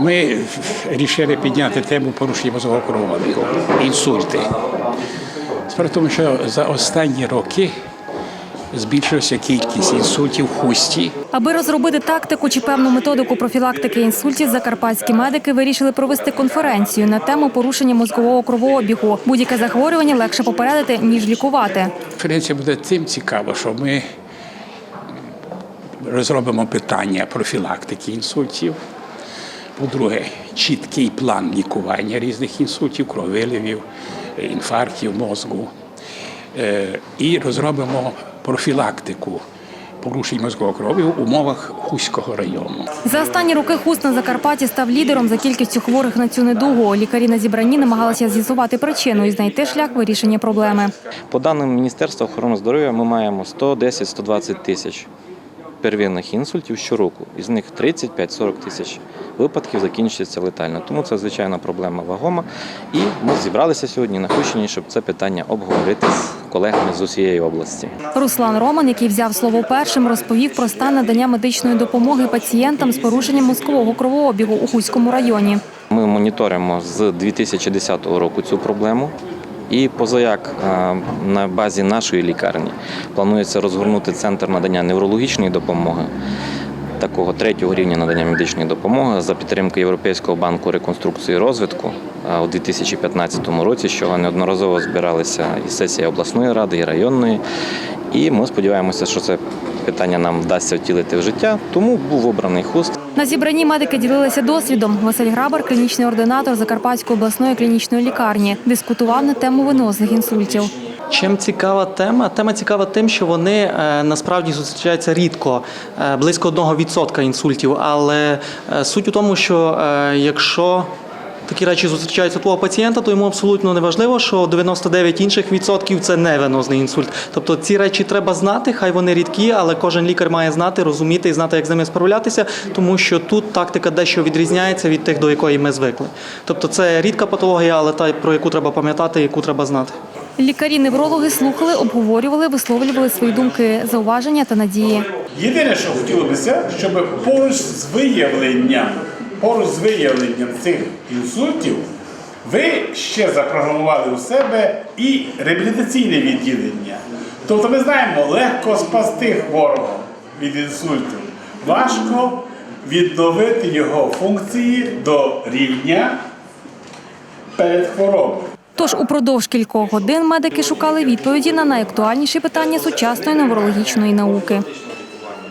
Ми вирішили підняти тему порушення мозгового кровообігу, інсульти. Справа в тому, що за останні роки збільшилася кількість інсультів в хусті. Аби розробити тактику чи певну методику профілактики інсультів, закарпатські медики вирішили провести конференцію на тему порушення мозкового кровообігу. Будь-яке захворювання легше попередити ніж лікувати. Конференція буде тим цікаво, що ми розробимо питання профілактики інсультів. По-друге, чіткий план лікування різних інсультів, крововиливів, інфарктів мозку. Е, І розробимо профілактику порушень мозкового крові в умовах Хуського району. За останні роки хуст на Закарпатті став лідером за кількістю хворих на цю недугу. Лікарі на зібранні намагалися з'ясувати причину і знайти шлях вирішення проблеми. По даним Міністерства охорони здоров'я, ми маємо 110-120 тисяч первинних інсультів щороку. Із них 35-40 тисяч випадків закінчується летально. Тому це звичайна проблема вагома. І ми зібралися сьогодні на Хущині, щоб це питання обговорити з колегами з усієї області. Руслан Роман, який взяв слово першим, розповів про стан надання медичної допомоги пацієнтам з порушенням мозкового кровообігу у Хуському районі. Ми моніторимо з 2010 року цю проблему. І позаяк е, на базі нашої лікарні планується розгорнути центр надання неврологічної допомоги, такого третього рівня надання медичної допомоги за підтримки Європейського банку реконструкції і розвитку е, у 2015 році, з чого неодноразово збиралися і сесія обласної ради, і районної. І ми сподіваємося, що це питання нам вдасться втілити в життя. Тому був обраний хуст. На зібранні медики ділилися досвідом. Василь Грабар, клінічний ординатор Закарпатської обласної клінічної лікарні, дискутував на тему венозних інсультів. Чим цікава тема? Тема цікава тим, що вони е, насправді зустрічаються рідко, е, близько 1% інсультів. Але е, суть у тому, що якщо такі речі зустрічаються у твого пацієнта, то йому абсолютно не важливо, що 99 інших відсотків це не венозний інсульт. Тобто ці речі треба знати, хай вони рідкі, але кожен лікар має знати, розуміти і знати, як з ними справлятися, тому що тут тактика дещо відрізняється від тих, до якої ми звикли. Тобто це рідка патологія, але та про яку треба пам'ятати, яку треба знати. Лікарі-неврологи слухали, обговорювали, висловлювали свої думки, зауваження та надії. Єдине, що хотілося б, щоб поруч з виявленням, поруч з виявленням цих інсультів, ви ще запрограмували у себе і реабілітаційне відділення. Тобто ми знаємо, легко спасти хворого від інсульту. Важко відновити його функції до рівня перед хворобою. Тож упродовж кількох годин медики шукали відповіді на найактуальніші питання сучасної неврологічної науки.